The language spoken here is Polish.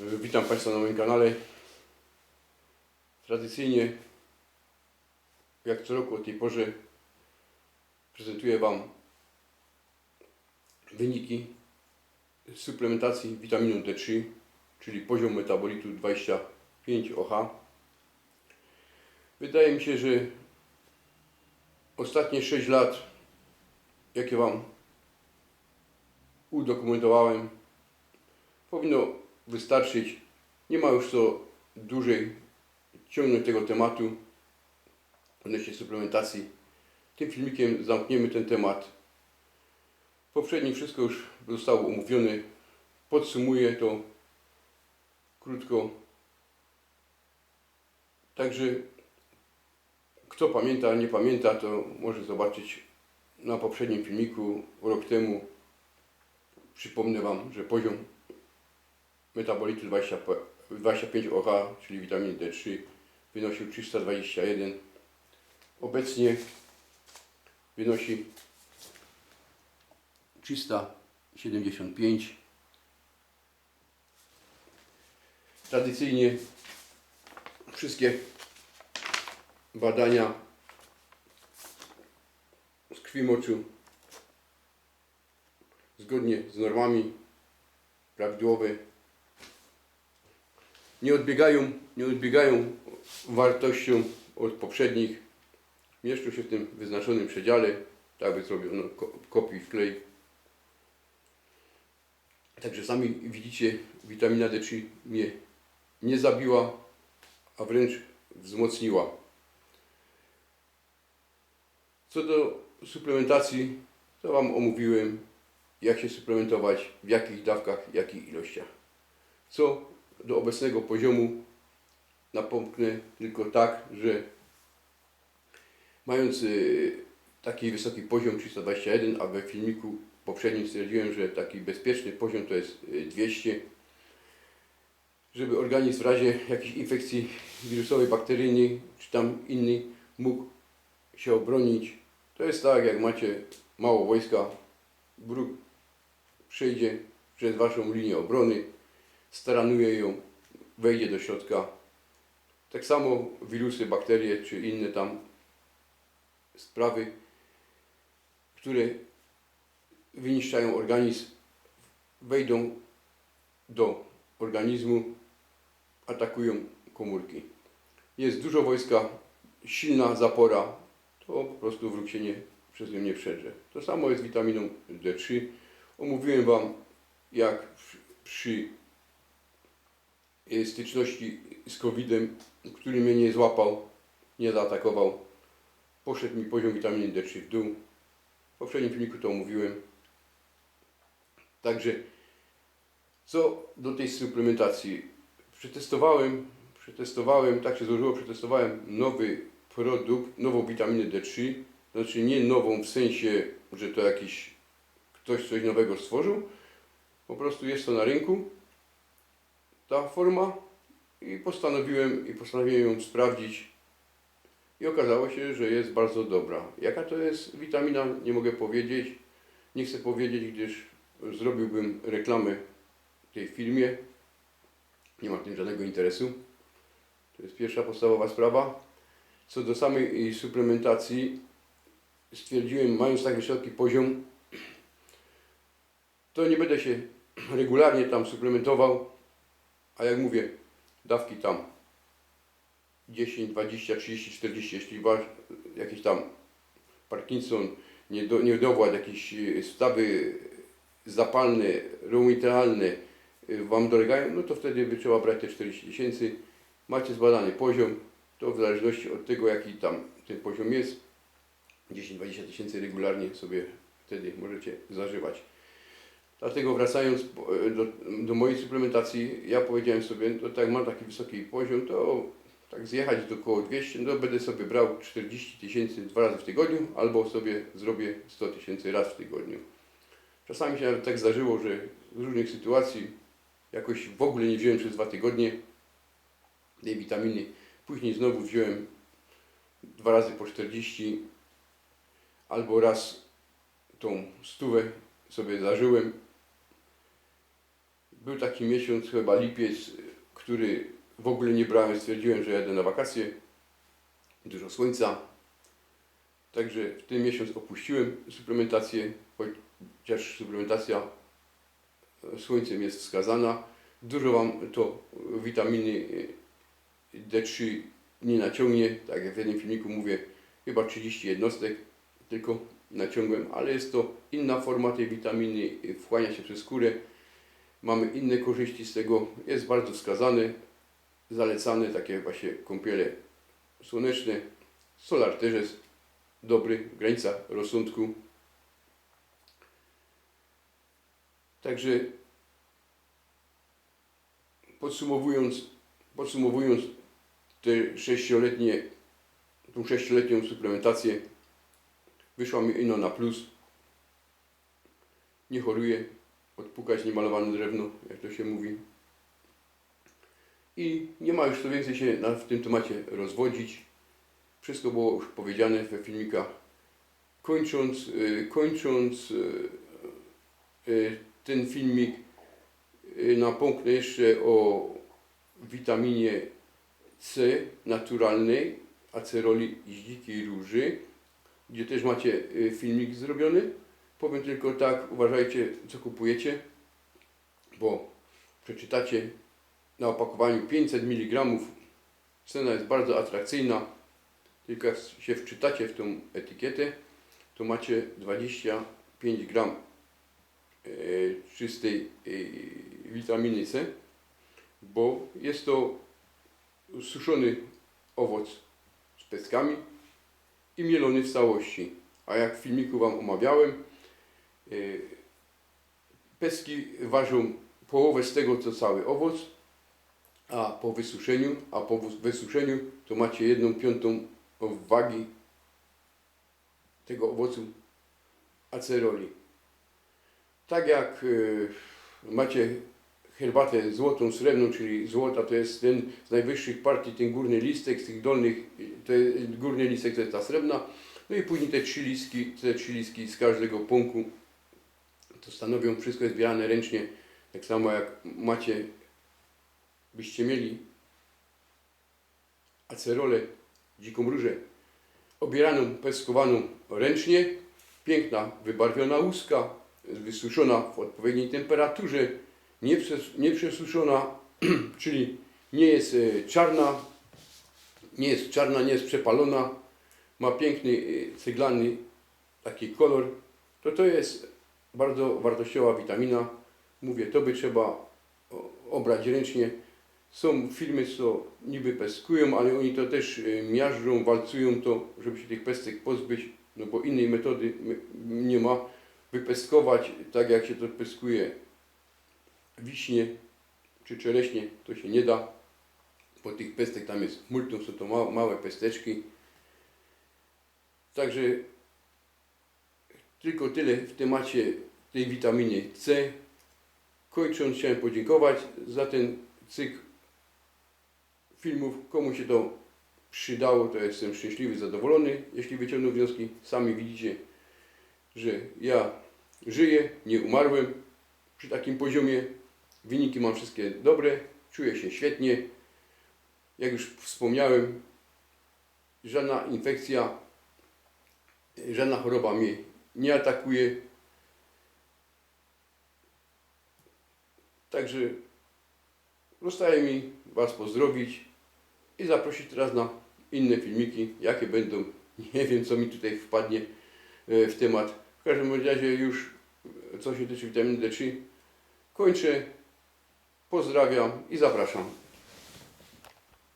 Witam Państwa na moim kanale. Tradycyjnie, jak co roku o tej porze, prezentuję Wam wyniki suplementacji witaminą D3, czyli poziom metabolitu 25 OH. Wydaje mi się, że ostatnie 6 lat, jakie Wam udokumentowałem, powinno wystarczyć. Nie ma już co dłużej ciągnąć tego tematu odnośnie suplementacji. Tym filmikiem zamkniemy ten temat. Poprzednim wszystko już zostało omówione. Podsumuję to krótko. Także kto pamięta, nie pamięta, to może zobaczyć na poprzednim filmiku rok temu. Przypomnę Wam, że poziom metabolitu 20, 25 OH, czyli witaminy D3, wynosił 321. Obecnie wynosi 375. Tradycyjnie wszystkie badania z krwi moczu zgodnie z normami prawidłowe nie odbiegają, nie odbiegają wartością od poprzednich. Mieszczą się w tym wyznaczonym przedziale, tak by zrobiono ko- kopiuj wklej. Także sami widzicie, witamina D3 mnie nie zabiła, a wręcz wzmocniła. Co do suplementacji, to Wam omówiłem, jak się suplementować, w jakich dawkach, jakich ilościach. Co do obecnego poziomu napomknę tylko tak, że mając y, taki wysoki poziom 321, a we filmiku poprzednim stwierdziłem, że taki bezpieczny poziom to jest y, 200, żeby organizm w razie jakiejś infekcji wirusowej, bakteryjnej czy tam innej mógł się obronić. To jest tak, jak macie mało wojska, wróg przejdzie przez waszą linię obrony, staranuje ją, wejdzie do środka. Tak samo wirusy, bakterie czy inne tam sprawy, które wyniszczają organizm, wejdą do organizmu, atakują komórki. Jest dużo wojska, silna zapora, to po prostu wróg się nie, przez nią nie przedrze. To samo jest z witaminą D3. Omówiłem Wam, jak przy- styczności z COVID-em, który mnie nie złapał, nie zaatakował, poszedł mi poziom witaminy D3 w dół. W poprzednim filmiku to omówiłem. Także co do tej suplementacji, przetestowałem, przetestowałem, tak się złożyło, przetestowałem nowy produkt, nową witaminę D3, znaczy nie nową w sensie, że to jakiś ktoś coś nowego stworzył, po prostu jest to na rynku, ta forma i postanowiłem, i postanowiłem ją sprawdzić i okazało się, że jest bardzo dobra. Jaka to jest witamina, nie mogę powiedzieć, nie chcę powiedzieć, gdyż zrobiłbym reklamę tej firmie, nie mam w tym żadnego interesu. To jest pierwsza podstawowa sprawa. Co do samej suplementacji, stwierdziłem, mając tak wysoki poziom, to nie będę się regularnie tam suplementował, a jak mówię, dawki tam 10, 20, 30, 40, jeśli wasz jakiś tam Parkinson, niedo, niedowład, jakieś y, stawy zapalne, reumatalne y, Wam dolegają, no to wtedy by trzeba brać te 40 tysięcy. Macie zbadany poziom, to w zależności od tego, jaki tam ten poziom jest, 10-20 tysięcy regularnie sobie wtedy możecie zażywać. Dlatego wracając po- do, do mojej suplementacji, ja powiedziałem sobie, no tak jak mam taki wysoki poziom, to tak zjechać do około 200, no będę sobie brał 40 tysięcy dwa razy w tygodniu, albo sobie zrobię 100 tysięcy raz w tygodniu. Czasami się nawet tak zdarzyło, że z różnych sytuacji jakoś w ogóle nie wziąłem przez dwa tygodnie tej witaminy. Później znowu wziąłem dwa razy po 40, albo raz tą stówę sobie zażyłem. Był taki miesiąc, chyba lipiec, który w ogóle nie brałem. Stwierdziłem, że jadę na wakacje. Dużo słońca. Także w ten miesiąc opuściłem suplementację, chociaż suplementacja e, słońcem jest wskazana. Dużo Wam to witaminy e, D3 nie naciągnie, tak jak w jednym filmiku mówię, chyba 30 jednostek tylko naciągłem, ale jest to inna forma tej witaminy, e, wchłania się przez skórę. Mamy inne korzyści z tego, jest bardzo wskazane, zalecane takie właśnie kąpiele słoneczne. Solar też jest dobry, w granicach rozsądku. Także podsumowując, podsumowując te sześcioletnie, tą sześcioletnią suplementację, wyszła mi ino na plus. Nie choruję, odpukać niemalowane drewno, jak to się mówi. I nie ma już co więcej się w tym temacie rozwodzić. Wszystko było już powiedziane we filmikach. Kończąc, y, kończąc y, y, ten filmik, napomknę jeszcze o witaminie C naturalnej, aceroli z dzikiej róży, gdzie też macie filmik zrobiony. Powiem tylko tak, uważajcie co kupujecie, bo przeczytacie na opakowaniu 500 mg. Cena jest bardzo atrakcyjna. Tylko jak się wczytacie w tą etykietę, to macie 25 gram e, czystej e, witaminy C, bo jest to suszony owoc z pestkami i mielony w całości. A jak w filmiku Wam omawiałem, pestki ważą połowę z tego, co cały owoc, a po wysuszeniu, a po wysuszeniu to macie jedną piątą wagi tego owocu aceroli. Tak jak y, macie herbatę złotą, srebrną, czyli złota to jest ten z najwyższych partii, ten górny listek, z tych dolnych, y, to jest, górny listek to jest ta srebrna, no i później te trzy listki, te trzy listki z każdego pąku to stanowią, wszystko jest zbierane ręcznie, tak samo jak macie byście mieli acerolę, dziką różę, obieraną, pestkowaną ręcznie, piękna, wybarwiona łuska, wysuszona w odpowiedniej temperaturze, nie, przes, nie przesuszona, czyli nie jest e, czarna, nie jest czarna, nie jest przepalona, ma piękny, e, ceglany taki kolor, to to jest bardzo wartościowa witamina. Mówię, to by trzeba obrać ręcznie. Są firmy, co niby peskują, ale oni to też y, miażdżą, walcują to, żeby się tych pestek pozbyć, no bo innej metody nie ma. Wypestkować tak jak się to peskuje wiśnie czy czereśnie, to się nie da, bo tych pestek tam jest multum, są to ma, małe pesteczki. Także tylko tyle w temacie tej witaminy C. Kończąc, chciałem podziękować za ten cykl filmów. Komu się to przydało, to jestem szczęśliwy, zadowolony. Jeśli wyciągną wnioski, sami widzicie, że ja żyję, nie umarłem przy takim poziomie. Wyniki mam wszystkie dobre, czuję się świetnie. Jak już wspomniałem, żadna infekcja, żadna choroba mnie nie atakuje. Także zostaje mi Was pozdrowić i zaprosić teraz na inne filmiki, jakie będą. Nie wiem, co mi tutaj wpadnie e, w temat. W każdym razie już, e, co się tyczy witaminy D3, kończę. Pozdrawiam i zapraszam.